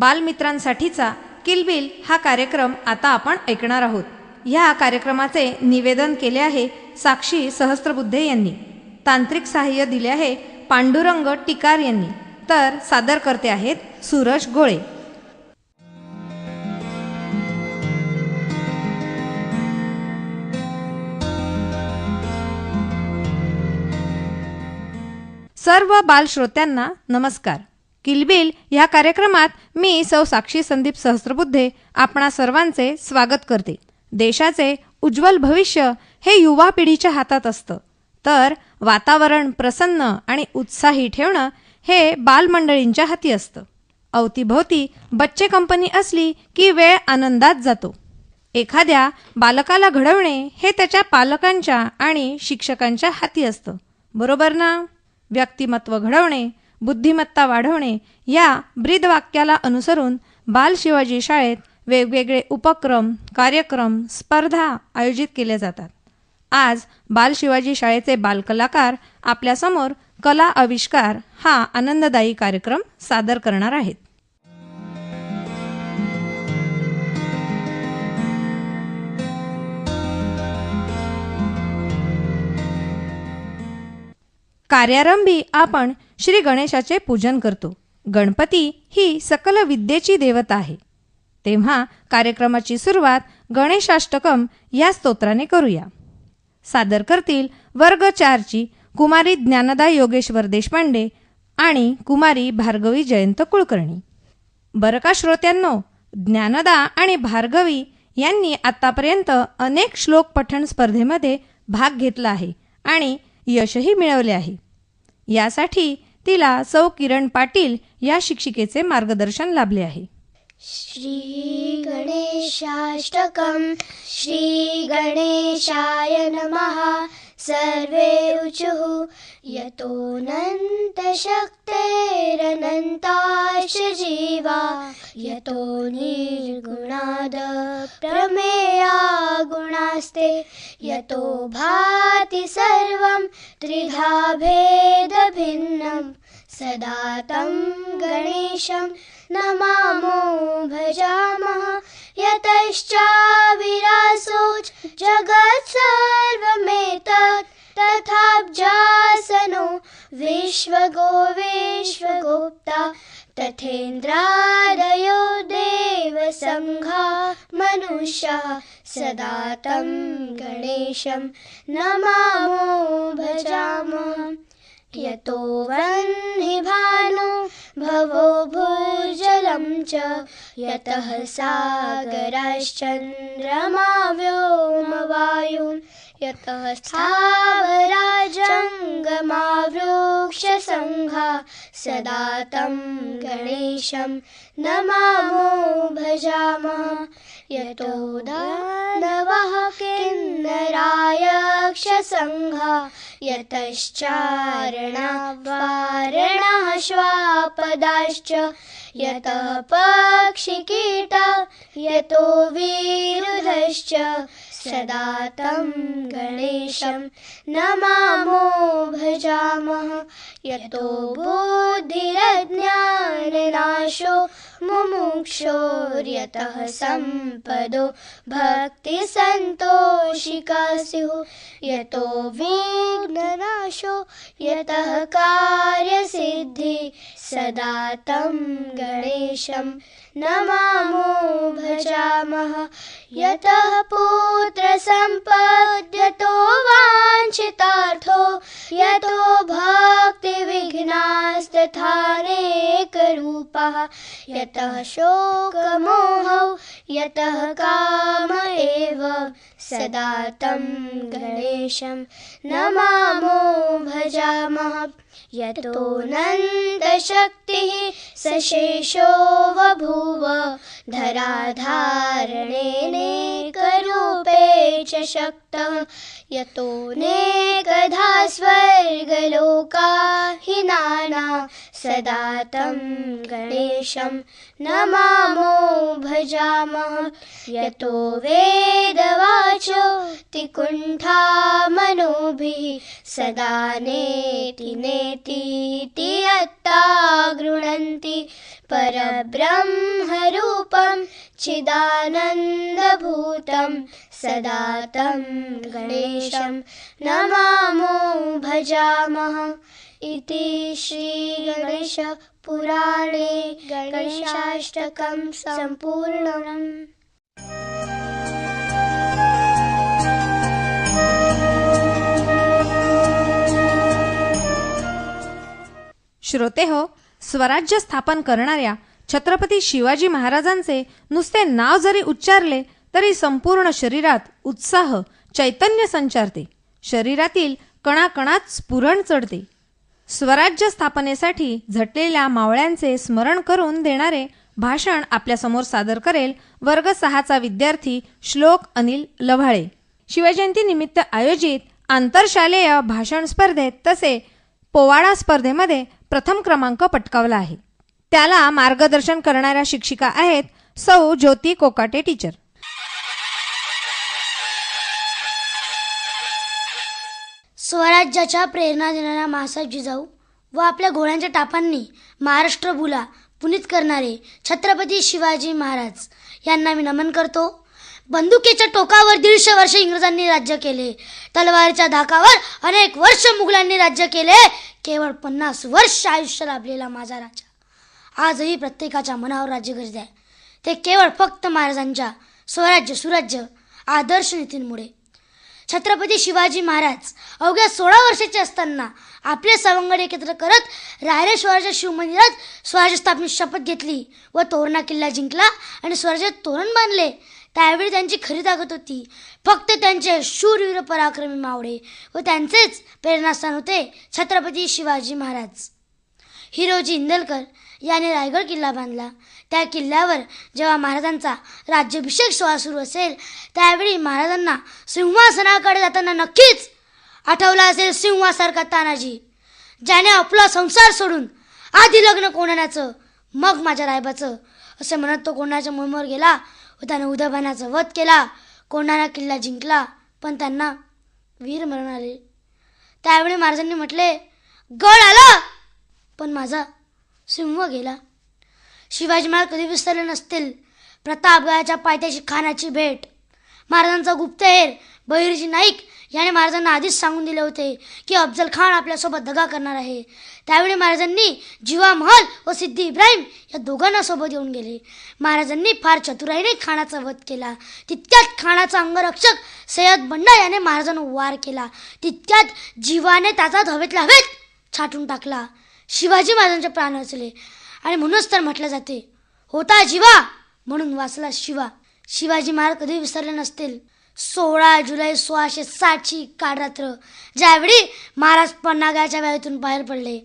बालमित्रांसाठीचा किलबिल हा कार्यक्रम आता आपण ऐकणार आहोत. ह्या कार्यक्रमाचे निवेदन केले आहे साक्षी सहस्त्रबुद्धे यांनी. तांत्रिक सहाय्य दिले आहे पांडुरंग टिकार यांनी. तर सादर करते आहेत सूरज गोळे. सर्व बालश्रोत्यांना नमस्कार. किलबिल ह्या कार्यक्रमात मी सौ साक्षी संदीप सहस्त्रबुद्धे आपणा सर्वांचे स्वागत करते. देशाचे उज्ज्वल भविष्य हे युवा पिढीच्या हातात असतं. तर वातावरण प्रसन्न आणि उत्साही ठेवणं हे बालमंडळींच्या हाती असतं. अवतीभोवती बच्चे कंपनी असली की वेळ आनंदात जातो. एखाद्या बालकाला घडवणे हे त्याच्या पालकांच्या आणि शिक्षकांच्या हाती असतं. बरोबर ना? व्यक्तिमत्व घडवणे बुद्धिमत्ता वाढवणे या ब्रीदवाक्याला अनुसरून बाल शिवाजी शाळेत वेगवेगळे उपक्रम कार्यक्रम स्पर्धा आयोजित केले जातात. आज बाल शिवाजी शाळेचे बालकलाकार आपल्यासमोर कला आविष्कार हा आनंददायी कार्यक्रम सादर करणार आहेत. कार्यारंभी आपण श्री गणेशाचे पूजन करतो. गणपती ही सकल विद्येची देवता आहे. तेव्हा कार्यक्रमाची सुरुवात गणेशाष्टकम या स्तोत्राने करूया. सादर करतील वर्ग चारची कुमारी ज्ञानदा योगेश्वर देशपांडे आणि कुमारी भार्गवी जयंत कुलकर्णी. बरं का श्रोत्यांनो ज्ञानदा आणि भार्गवी यांनी आतापर्यंत अनेक श्लोक पठण स्पर्धेमध्ये भाग घेतला आहे आणि यशही मिळवले आहे. यासाठी तिला सौ किरण पाटील या शिक्षिकेचे मार्गदर्शन लाभले आहे. श्री गणेशाष्टकम श्री गणेशाय नमः. सर्वे ऊचुः यतोऽनन्तशक्तेरनन्ताश्च जीवा यतो निर्गुणाद प्रमेया गुणास्ते। यतो भाति स त्रिधा भेदभिन्नम् सदा तं गणेशं नमामो भजामः। यतश्चाविरासो जगत् सर्वमेतत् तथाब्जासनो विश्वगो विश्वगोप्ता तथेन्द्रादयो देवसङ्घा मनुष्याः सदा तं गणेशं नमामो भजामः। यतो वह्नि भानु भवो भूर्जलं च यतः सागराश्चन्द्रमा व्योमवायुन् यतः स्थावराजङ्गमा वृक्षसङ्घा सदा तं गणेशं नमामो भजामः। यतो दानवः किन्नरायक्षसङ्घा यतश्चारणावारणः श्वापदाश्च यतः पक्षिकीटा यतो विरुधश्च सदा तं गणेशं नमामो भजामः। यतो बुद्धिरज्ञाननाशो मुमुक्षोर्यतः सम्पदो भक्तिसन्तोषिका स्युः यतो विघ्ननाशो यतः कार्यसिद्धि सदा तं गणेशं नमामो भजामः यतः पुत्रसम्पद्यतो वाञ्छितार्थो यतो भक्तिविघ्नास्तथानेकरूपः यतः शोकमोहौ यतः काम एव। सदा तं गणेशं नमामो भजामः। यतो नन्दशक्तिः सशेषो बभूव धराधारणेनेकरूपे च शक्तः। यतो नेकधा स्वर्गलोका हि नाना सदा तं गणेशं नमामो भजामः। यतो वेदवाचो तिकुण्ठा मनोभिः सदा नेति नेतीति यत्ता गृह्णन्ति परब्रह्मरूपं चिदानन्दभूतं सदा तं गणेशं नमामो भजामः इति श्रीगणेशपुराणे गणेशाष्टकं सम्पूर्णम्। श्रोते हो स्वराज्य स्थापन करणाऱ्या छत्रपती शिवाजी महाराजांचे नुसते नाव जरी उच्चारले तरी संपूर्ण शरीरात उत्साह चैतन्य संचारते. शरीरातील कणाकणात स्फुरण चढते. स्वराज्य स्थापनेसाठी झटलेल्या मावळ्यांचे स्मरण करून देणारे भाषण आपल्यासमोर सादर करेल वर्ग सहाचा विद्यार्थी श्लोक अनिल लव्हाळे. शिवजयंती निमित्त आयोजित आंतरशालेय भाषण स्पर्धेत तसे पोवाडा स्पर्धेमध्ये प्रथम क्रमांक पटकावला आहे. त्याला मार्गदर्शन करणाऱ्या शिक्षिका आहेत सौ ज्योती कोकाटे टीचर स्वराज्याच्या प्रेरणा देणाऱ्या मासा जिजाऊ व आपल्या घोड्यांच्या टापांनी महाराष्ट्र बुला पुनीत करणारे छत्रपती शिवाजी महाराज यांना मी नमन करतो. बंदुकीच्या टोकावर दीडशे वर्ष इंग्रजांनी राज्य केले. तलवारीच्या धाकावर अनेक वर्ष मुघलांनी राज्य केले. केवळ पन्नास वर्ष आयुष्य लाभलेला माझा राजा. आजही प्रत्येकाच्या मनावर राज्य करीत आहे. ते केवळ फक्त महाराजांच्या स्वराज्य सुराज्य आदर्श नीतींमुळे. छत्रपती शिवाजी महाराज. अवघ्या सोळा वर्षाचे असताना आपले सवंगड एकत्र करत रायरेश्वराच्या शिवमंदिरात स्वराज्य स्थापनेची शपथ घेतली व तोरणा किल्ला जिंकला आणि स्वराज्यात तोरण बांधले. त्यावेळी त्यांची खरी ताकद होती. फक्त त्यांचे शूरवीर पराक्रमी मावळे व त्यांचेच प्रेरणास्थान होते छत्रपती शिवाजी महाराज. हिरोजी इंदलकर याने रायगड किल्ला बांधला. त्या किल्ल्यावर जेव्हा महाराजांचा राज्याभिषेक सोहळा सुरू असेल त्यावेळी महाराजांना सिंहासनाकडे जाताना नक्कीच आठवला असेल सिंहासारखा तानाजी ज्याने आपला संसार सोडून आधी लग्न कोणाण्याचं मग माझ्या रायबाचं असे म्हणत तो कोणाच्या मोहिमेवर गेला व त्याने उदयभानाचा वध केला कोणाला किल्ला जिंकला पण त्यांना वीर मरण आले. त्यावेळी महाराजांनी म्हटले गड आला पण माझा सिंह गेला. शिवाजी महाराज कधी विसरले नसतील. प्रतापगडाच्या पायथ्याशी खानाची भेट. महाराजांचा गुप्तहेर बहिर्जी नाईक याने महाराजांना आधीच सांगून दिले होते की अफजल खान आपल्यासोबत दगा करणार आहे. त्यावेळी महाराजांनी जिवा महल व सिद्धी इब्राहिम या दोघांना सोबत येऊन गेले. महाराजांनी फार चतुराईने खानाचा वध केला. तितक्यात खानाचा अंगरक्षक सय्यद बंडा याने महाराजांना वार केला. तितक्यात जीवाने त्याचा हवेतल्या हवेत छाटून टाकला. शिवाजी महाराजांचे प्राण वाचले आणि म्हणूनच तर म्हटलं जाते. होता जीवा म्हणून वाचला शिवा. शिवाजी महाराज कधी विसरले नसतील. सोळा जुलै सोळाशे साठची काळरात्र ज्यावेळी महाराज पन्नागाच्या व्यायातून बाहेर पडले.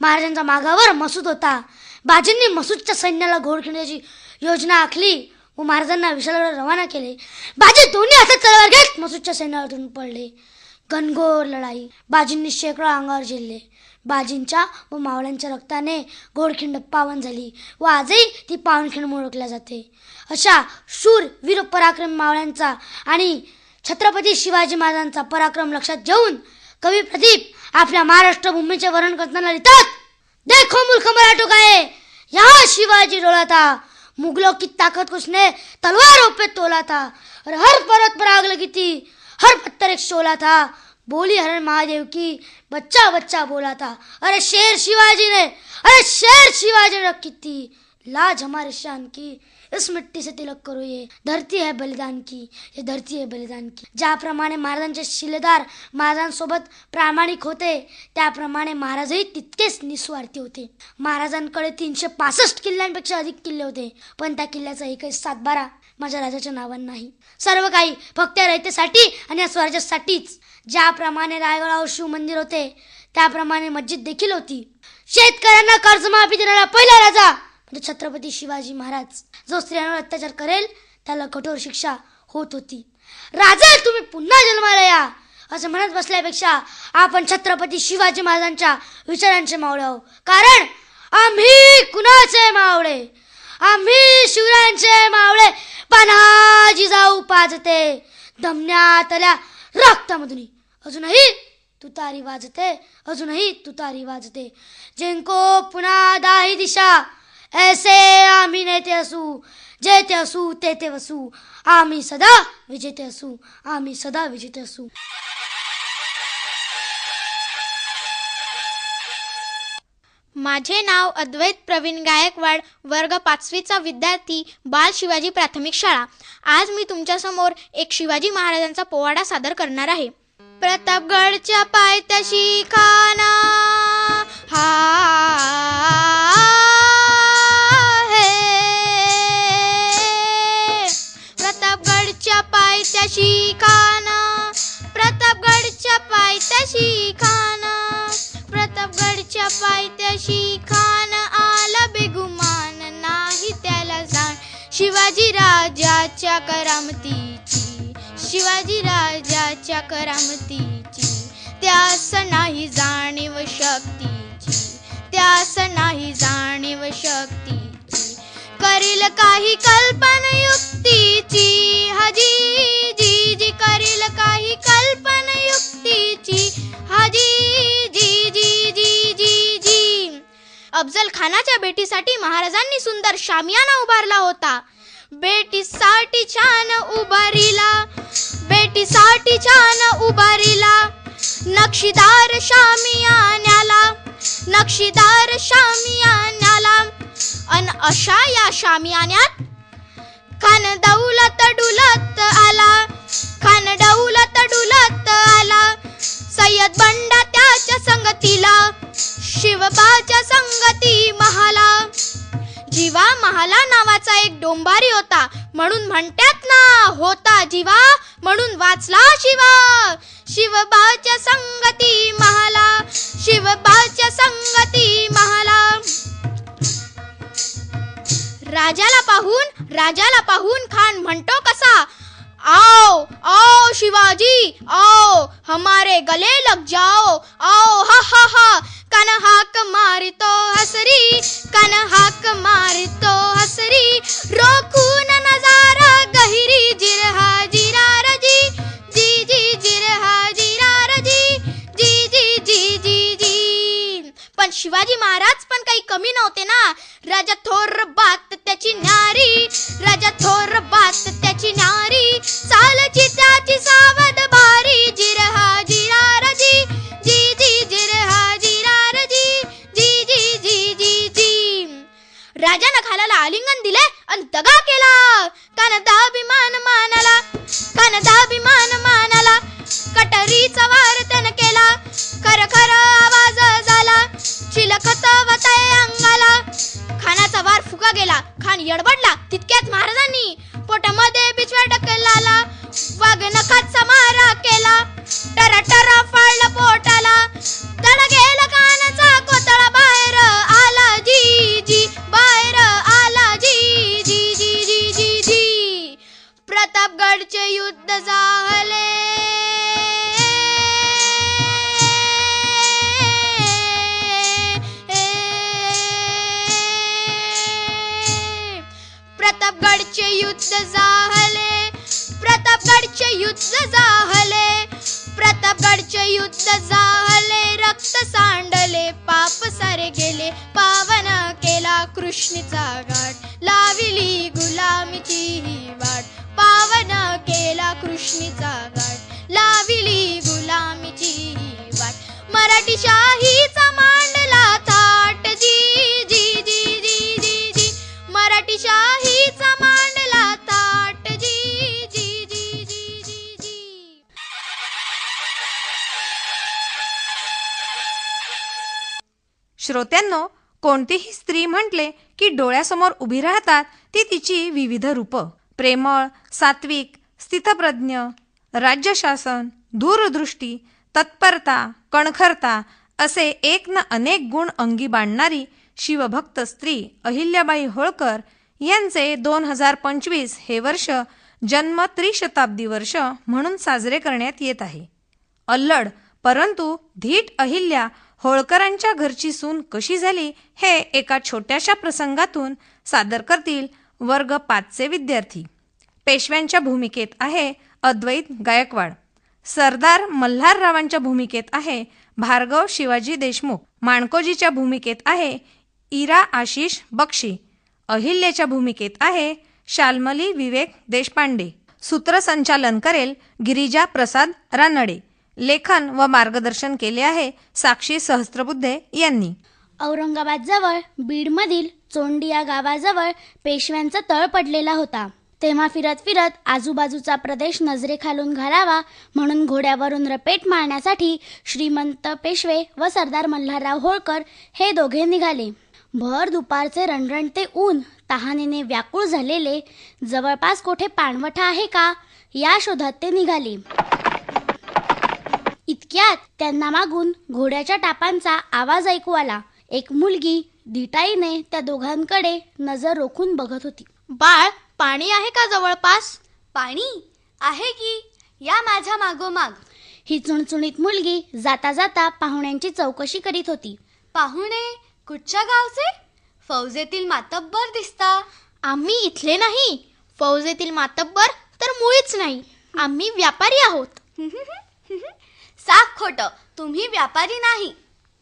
महाराजांच्या मागावर मसूद होता. बाजींनी मसूदच्या सैन्याला घोड खेळण्याची योजना आखली व महाराजांना विशालगड रवाना केले. बाजी दोन्ही हातात तलवार घेत मसूदच्या सैन्यातून पडले. घनघोर लढाई. बाजींनी शेकडो अंगावर झेलले. बाजींच्या व मावळ्यांच्या रक्ताने घोडखिंड पावन झाली व आजही ती पावनखिंड ओळखल्या जाते. अशा शूर वीर पराक्रम मावळ्यांचा आणि छत्रपती शिवाजी महाराजांचा पराक्रम लक्षात घेऊन कवी प्रदीप आपल्या महाराष्ट्र भूमीचे वर्णन करताना लिहितात देखो मुल्क मराठो टुका है यहाँ शिवाजी डोळाता था मुगलों की ताकत को उसने तलवारों पे तोला था और हर पर्वत पर आग लगी थी. हर पत्थर एक शोला था। बोली हरण महादेव की बच्चा बच्चा बोला था। अरे शेर शिवाजी ने अरे शेर शिवाजी ने रखी थी। लाज हमारे शान की इस मिट्टी से तिलक करो ये। धरती है बलिदान की ये धरती है बलिदान की। ज्याप्रमाणे महाराजांचे शिलेदार महाराजांसोबत प्रामाणिक होते त्याप्रमाणे महाराजही तितकेच निस्वार्थी होते। महाराजांकडे तीनशे पासष्ट किल्ल्यांपेक्षा अधिक किल्ले होते पण त्या किल्ल्याचा एकही सातबारा माझ्या राजाच्या नावानं नाही. सर्व काही फक्त रयतेसाठी आणि या स्वराज्यासाठीच ज्याप्रमाणे रायगडावर शिव मंदिर होते त्याप्रमाणे मस्जिद देखील होती. शेतकऱ्यांना कर्जमाफी देणारा पहिला राजा म्हणजे छत्रपती शिवाजी महाराज. जो स्त्रियांवर अत्याचार करेल त्याला कठोर शिक्षा होत होती. राजा तुम्ही पुन्हा जन्माला या! असं म्हणत बसल्यापेक्षा आपण छत्रपती शिवाजी महाराजांच्या विचारांचे मावळे आहो कारण आम्ही कुणाचे मावळे? आम्ही शिवरायांचे मावळे! पन्हा जिजाऊ पाजते दमण्यातल्या रक्तामधून. अजूनही तुतारी वाजते अजूनही तुतारी वाजते. जिंको पुन्हा दाही दिशा. ऐसे आम्ही नेते असू जेते असू तेते वसू. आम्ही सदा विजेते असू आम्ही सदा विजेते असू. माझे नाव अद्वैत प्रवीण गायकवाड वर्ग पाचवीचा विद्यार्थी बाल शिवाजी प्राथमिक शाळा. आज मी तुमच्यासमोर एक शिवाजी महाराजांचा पोवाडा सादर करणार आहे. प्रतापगडच्या पायथ्याशी खाना हा हे. प्रतापगडच्या पायथ्याशी खाना प्रतापगडच्या पायथ्याशी खाना प्रतापगडच्या पायथ्याशी खान आला बेगुमान नाही त्याला जाण. शिवाजी राजाच्या करामतीची शिवाजी राजाच्या करामतीची त्यास नाही जाणीव शक्तीची त्यास नाही जाणीव शक्तीची. करील काही कल्पना युक्तीची हजी. अफजल खानाच्या बेटीसाठी महाराजांनी सुंदर शामियाना उभारला होता. बेटीसाठी छान उभारीला बेटीसाठी छान उभारीला. नक्षीदार शामियान्याला नक्षीदार शामियान्याला. अन अशा या शामियान्यात खान दौलत डुलत आला खान दौलत डुलत आला. सय्यद बंडा त्याच्या संगतीला शिवबाच्या संगती महाला. जीवा महाला नावाचा एक डोंबारी होता. म्हणून म्हणतात ना होता जीवा म्हणून वाचला शिवा. शिवबाच्या संगती महाला. शिवबाच्या संगती महाला. राजाला पाहून राजाला पाहून खान म्हणतो कसा? आओ आओ शिवाजी आओ हमारे गले लग जाओ. आओ हा हा हा. कन हाक मारितो हसरी कन हाक मारितो हसरी. रोखून नजारा गहिरी जिरहा जिरा जी जी जी जिरहा जिरा जी जी जी जी जी जी. पण शिवाजी महाराज पण काही कमी नव्हते ना. राजा थोर बात त्याची न्यारी राजा थोर बात त्याची न्यारी. चालची त्याची सावध भारी युद्ध झाले. प्रतापगडचे युद्ध झाले. प्रतापगडचे युद्ध झाले. रक्त सांडले. पाप सारे गेले. पावन केला कृष्णीचा गाठ लाविली गुलामीची ही वाट. पावन केला कृष्णीचा गाठ लाविली गुलामीची ही वाट. मराठी शाहीचा मांडला श्रोत्यांनो कोणतीही स्त्री म्हटले की डोळ्यासमोर उभी राहतात ती तिची विविध रूपं. प्रेमळ सात्विक स्थितप्रज्ञ राज्यशासन दूरदृष्टी तत्परता कणखरता असे एक न अनेक गुण अंगी बांधणारी शिवभक्त स्त्री अहिल्याबाई होळकर यांचे दोन हजार पंचवीस हे वर्ष जन्म त्रिशताब्दी वर्ष म्हणून साजरे करण्यात येत आहे. अल्लड परंतु धीट अहिल्या होळकरांच्या घरची सून कशी झाली हे एका छोट्याशा प्रसंगातून सादर करतील वर्ग पाचचे विद्यार्थी. पेशव्यांच्या भूमिकेत आहे अद्वैत गायकवाड. सरदार मल्हाररावांच्या भूमिकेत आहे भार्गव शिवाजी देशमुख. माणकोजीच्या भूमिकेत आहे इरा आशिष बक्षी. अहिल्याच्या भूमिकेत आहे शाल्मली विवेक देशपांडे. सूत्रसंचालन करेल गिरिजा प्रसाद रानडे. लेखन व मार्गदर्शन केले आहे साक्षी सहस्त्रबुद्धे यांनी. औरंगाबादजवळ बीडमधील चोंडी या गावाजवळ पेशव्यांचा तळ पडलेला होता. तेव्हा फिरत फिरत आजूबाजूचा प्रदेश नजरेखालून घालावा म्हणून घोड्यावरून रपेट मारण्यासाठी श्रीमंत पेशवे व सरदार मल्हारराव होळकर हे दोघे निघाले. भर दुपारचे रणरणते ऊन तहानेने व्याकुळ झालेले जवळपास कोठे पाणवठा आहे का या शोधात ते निघाले. इतक्यात त्यांना मागून घोड्याच्या टापांचा आवाज ऐकू आला. एक मुलगी धिटाईने त्या दोघांकडे नजर रोखून बघत होती. बाळ पाणी आहे का जवळपास? पाणी आहे की? या माझ्या मागोमाग. ही चुणचुणीत मुलगी जाता जाता पाहुण्यांची चौकशी करीत होती. पाहुणे कुठच्या गावचे? फौजेतील मातब्बर दिसता. आम्ही इथले नाही. फौजेतील मातब्बर तर मुळीच नाही. आम्ही व्यापारी आहोत. साफ खोट. तुम्ही व्यापारी नाही.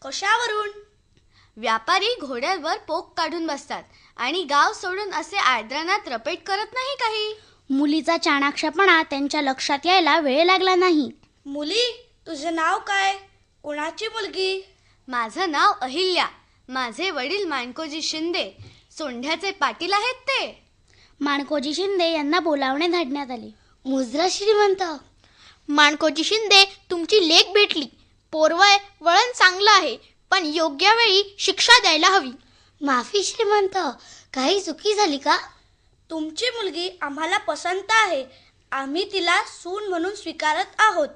कशावरून? व्यापारी घोड्यावर पोक काढून बसतात आणि गाव सोडून असे आर्द्रनात रपेट करत नाही काही. मुलीचा चाणाक्षपणा त्यांच्या लक्षात यायला वेळ लागला नाही. मुली तुझे नाव काय? कोणाची मुलगी? माझं नाव अहिल्या. माझे वडील माणकोजी शिंदे. सोंढ्याचे पाटील आहेत ते. माणकोजी शिंदे यांना बोलावणे धाडण्यात आले. मुजरा श्रीमंत. माणकोजी शिंदे तुमची लेख भेटली. पोरवय वळण चांगलं आहे पण योग्य वेळी शिक्षा द्यायला हवी. माफी श्रीमंत काही चुकी झाली का? तुमची मुलगी आम्हाला पसंत आहे. आम्ही तिला सून म्हणून स्वीकारत आहोत.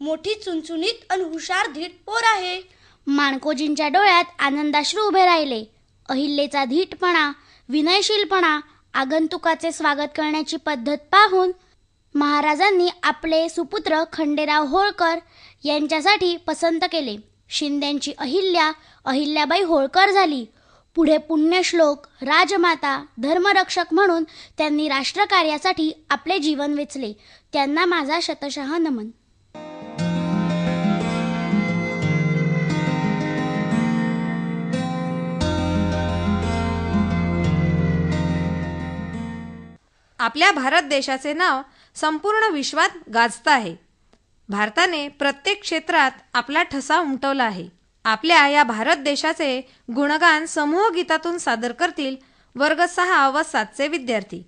मोठी चुनचुनीत आणि हुशार धीट पोर आहे. माणकोजींच्या डोळ्यात आनंदाश्रू उभे राहिले. अहिल्येचा धीटपणा विनयशीलपणा आगंतुकाचे स्वागत करण्याची पद्धत पाहून महाराजांनी आपले सुपुत्र खंडेराव होळकर यांच्यासाठी पसंत केले. शिंद्यांची अहिल्या अहिल्याबाई होळकर झाली. पुढे पुण्यश्लोक राजमाता धर्मरक्षक म्हणून त्यांनी राष्ट्रकार्यासाठी आपले जीवन वेचले. त्यांना माझा शतशः नमन. आपल्या भारत देशाचे नाव संपूर्ण विश्वात गाजत आहे. भारताने प्रत्येक क्षेत्रात आपला ठसा उमटवला आहे. आपल्या या भारत देशाचे गुणगान समूह गीतातून सादर करतील वर्ग सहा व सातचे विद्यार्थी.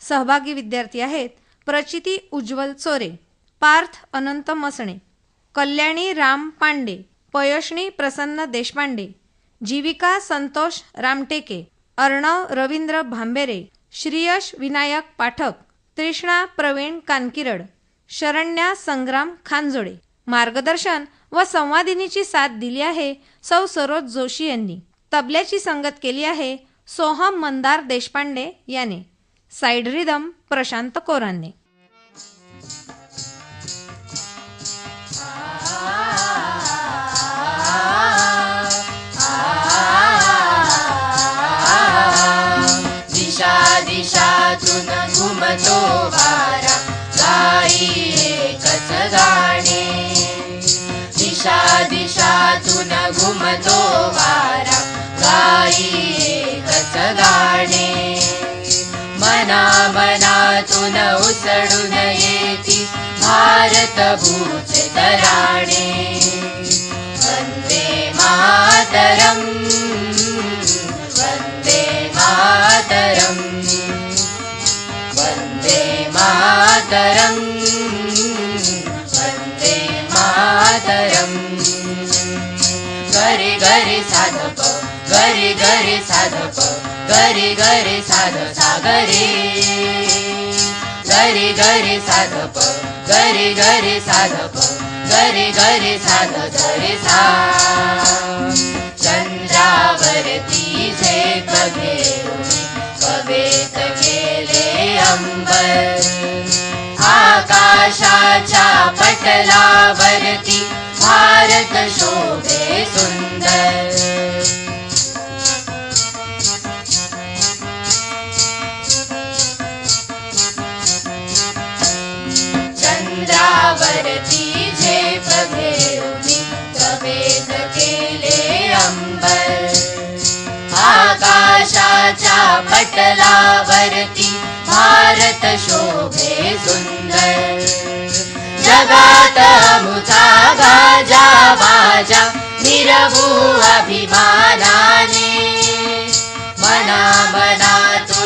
सहभागी विद्यार्थी आहेत प्रचिती उज्ज्वल चोरे पार्थ अनंत मसणे कल्याणी राम पांडे पयशणी प्रसन्न देशपांडे जीविका संतोष रामटेके अर्णव रवींद्र भांबेरे श्रीयश विनायक पाठक तृष्णा प्रवीण कानकिरड शरण्या संग्राम खानजोडे मार्गदर्शन व संवादिनीची साथ दिली आहे सौ सरोज जोशी यांनी तबल्याची संगत केली आहे सोहम मंदार देशपांडे याने साईड रिदम प्रशांत कोरांने दिशा मना मनातून उसळून येती भारत भूचे तराणे वंदे मातरम। वन्दे मातरम्। वन्दे मातरम्। वन्दे मातरम्। गरि गरि साधप गरि गरि साधप गरि गरि साध सागरी। गरि गरि साधप गरि गरि साधप गरि गरि साध गरि सा। चंद्रावरती जे कवे कवेत गेले अंबर। आकाशाच्या पटलावरती भारत शोभे सुंदर। पटला वरती भारत शोभे सुन्दर जगात मुता बाजा बाजा निरभू अभिमाना मना बना तु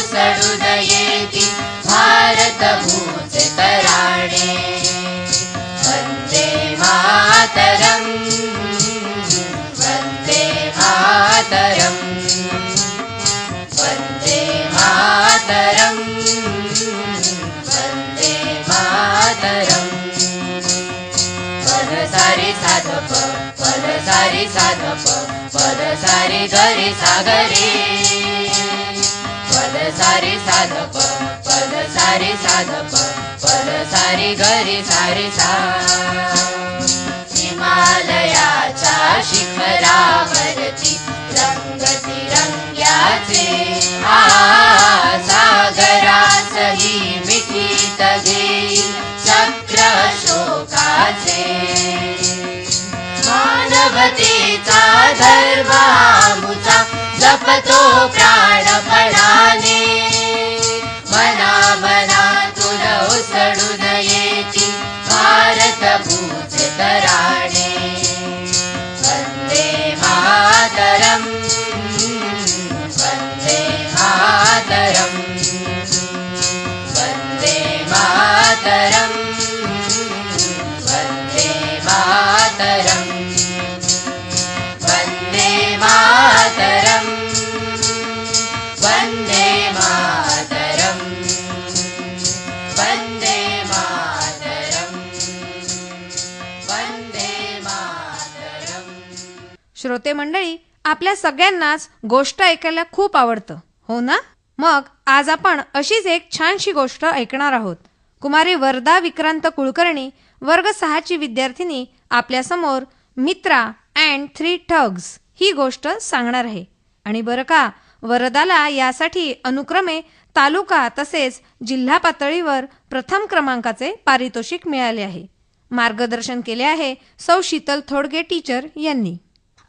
सरुदयेति भारत भूतराणे वन्दे मातरम् वन्दे मातरम्। मातरम् वन्दे मातरम्। पदसारि साधप पदसारि साधप पदसारि गरि सागरे। पदसारि साधप पदसारि साधप पदसारि गरि सारि सा हिमालया शिखरावरति शिखला सागरा च हि मिति तदे चक्रशोकासे मानवते का जपतो प्राणपराणे मना मना तुलौ नडुनयेति भारतभूततराणि। मातरम वंदे मातरम। वंदे मातरम। वन्दे मातरम्। वन्दे मातरम्। वन्दे मातरम्। वन्दे मातरम्। श्रोते मंडळी आपल्या सगळ्यांनाच गोष्ट ऐकायला खूप आवडतं हो ना? मग आज आपण अशीच एक छानशी गोष्ट ऐकणार आहोत. कुमारी वरदा विक्रांत कुलकर्णी वर्ग सहाची विद्यार्थिनी आपल्यासमोर मित्रा अँड थ्री ठग्स ही गोष्ट सांगणार आहे. आणि बरं का वरदाला यासाठी अनुक्रमे तालुका तसेच जिल्हा पातळीवर प्रथम क्रमांकाचे पारितोषिक मिळाले आहे. मार्गदर्शन केले आहे सौ शीतल थोडगे टीचर यांनी.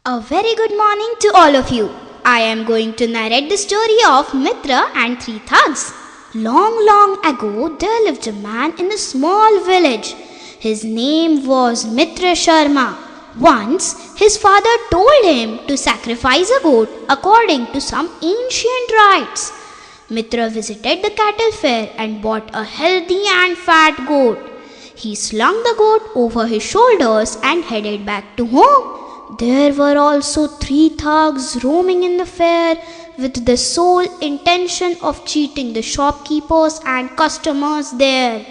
A very good morning to all of you I am going to narrate the story of Mitra and three thugs. Long, long ago, there lived a man in a small village. His name was Mitra Sharma. Once, his father told him to sacrifice a goat according to some ancient rites. Mitra visited the cattle fair and bought a healthy and fat goat. He slung the goat over his shoulders and headed back to home. There were also three thugs roaming in the fair with the sole intention of cheating the shopkeepers and customers there.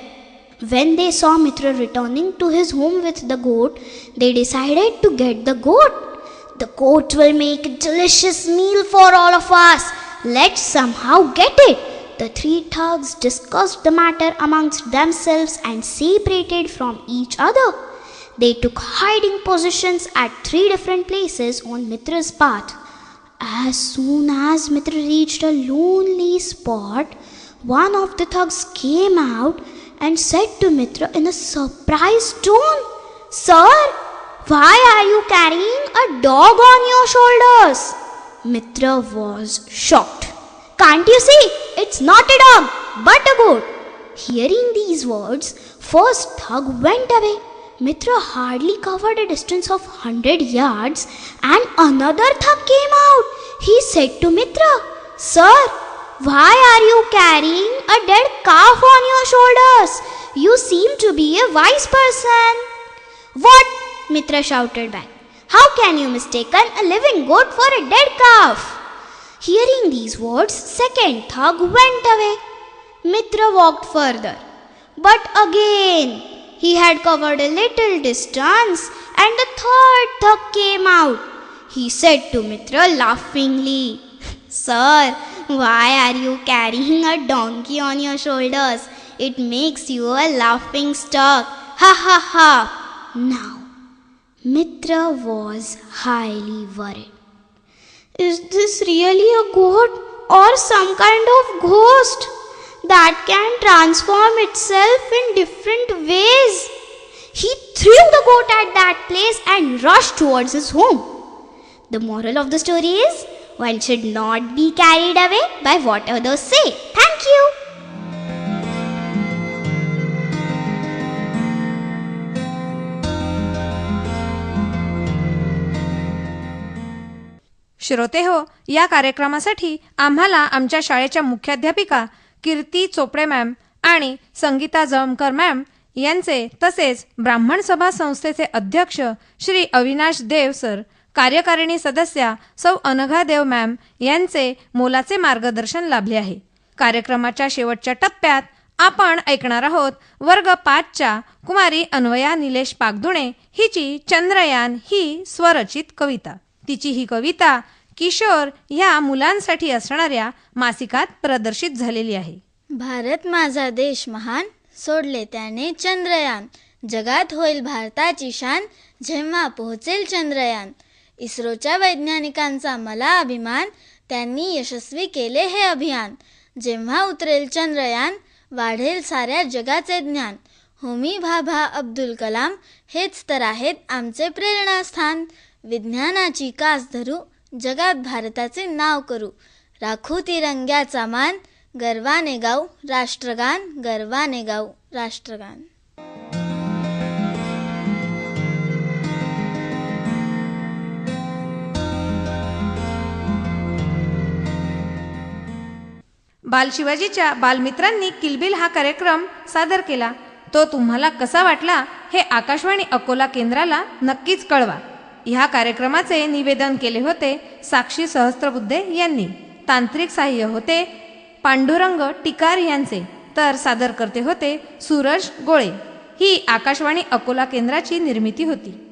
When they saw Mitra returning to his home with the goat, they decided to get the goat. The goat will make a delicious meal for all of us. Let's somehow get it. The three thugs discussed the matter amongst themselves and separated from each other. They took hiding positions at three different places on Mitra's path. As soon as Mitra reached a lonely spot, one of the thugs came out and said to Mitra in a surprised tone, Sir, why are you carrying a dog on your shoulders? Mitra was shocked. Can't you see? It's not a dog, but a goat. Hearing these words, first thug went away. Mitra hardly covered a distance of 100 yards and another thug came out. He said to Mitra, Sir, why are you carrying a dead calf on your shoulders? You seem to be a wise person. What? Mitra shouted back. How can you mistaken a living goat for a dead calf? Hearing these words, second thug went away. Mitra walked further. But again, he had covered a little distance and the third thug came out. He said to Mitra laughingly, Sir, why are you carrying a donkey on your shoulders? It makes you a laughing stock. Ha ha ha. Now, Mitra was highly worried. Is this really a goat or some kind of ghost that can transform itself in different ways? He threw the goat at that place and rushed towards his home. The moral of the story is one should not be carried away by what others say. Thank you. श्रोते हो या कार्यक्रमासाठी आम्हाला आमच्या शाळेच्या मुख्याध्यापिका कीर्ती Chopde ma'am आणि Sangeeta जळमकर ma'am यांचे तसेच ब्राह्मण सभा संस्थेचे अध्यक्ष श्री अविनाश देव सर कार्यकारिणी सदस्या सौ अनघा देव मॅम यांचे मोलाचे मार्गदर्शन लाभले आहे. कार्यक्रमाच्या शेवटच्या टप्प्यात आपण ऐकणार आहोत वर्ग पाचच्या कुमारी अन्वया निलेश पागदुणे हिची चंद्रयान ही स्वरचित कविता. तिची ही कविता किशोर ह्या मुलांसाठी असणाऱ्या मासिकात प्रदर्शित झालेली आहे. भारत माझा देश महान सोडले त्याने चंद्रयान. जगात होईल भारताची शान जेव्हा पोहोचेल चंद्रयान. इस्रोच्या वैज्ञानिकांचा मला अभिमान त्यांनी यशस्वी केले हे अभियान. जेव्हा उतरेल चंद्रयान वाढेल साऱ्या जगाचे ज्ञान. होमी भाभा अब्दुल कलाम हेच तर आहेत आमचे प्रेरणास्थान. विज्ञानाची कास धरू जगात भारताचे नाव करू. राखू तिरंग्याचा मान गर्वाने गाऊ. राष्ट्रगान गर्वाने गाऊ. राष्ट्रगान. बाल शिवाजीच्या बालमित्रांनी किलबिल हा कार्यक्रम सादर केला. तो तुम्हाला कसा वाटला हे आकाशवाणी अकोला केंद्राला नक्कीच कळवा. ह्या कार्यक्रमाचे निवेदन केले होते साक्षी सहस्त्रबुद्धे यांनी. तांत्रिक साह्य होते पांडुरंग टिकार यांचे तर सादर करते होते सूरज गोळे. ही आकाशवाणी अकोला केंद्राची निर्मिती होती.